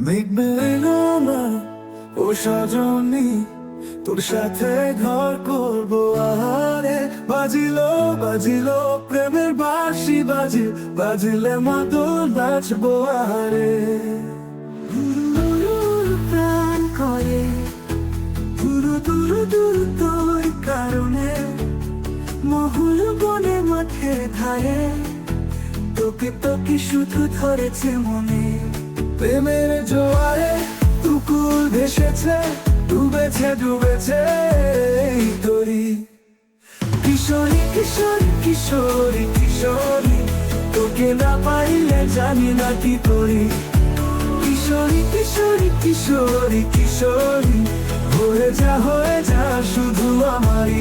মেঘ মেলো না ও সজনী, তোর সাথে ঘর করব। আহারে, বাজিলো বাজিলো, প্রেমের বাঁশি বাজি বাজিলে মাদল নাচবো, আহারে। প্রাণ করে। দূর দূর দূর, তোর কারণে। মহুল বনে মাঠে ধারে, তোকে তোকে শুধু ধরেছে মনে। প্রেমের জোয়ারে তুকুল ভেসেছে, ডুবেছে ডুবেছে তরি। কিশোরী কিশোরী কিশোরী কিশোরী, তোকে না পাইলে জানি না কি করি। কিশোরী কিশোরী কিশোরী কিশোরী হয়ে যা হয়ে যা শুধু আমারই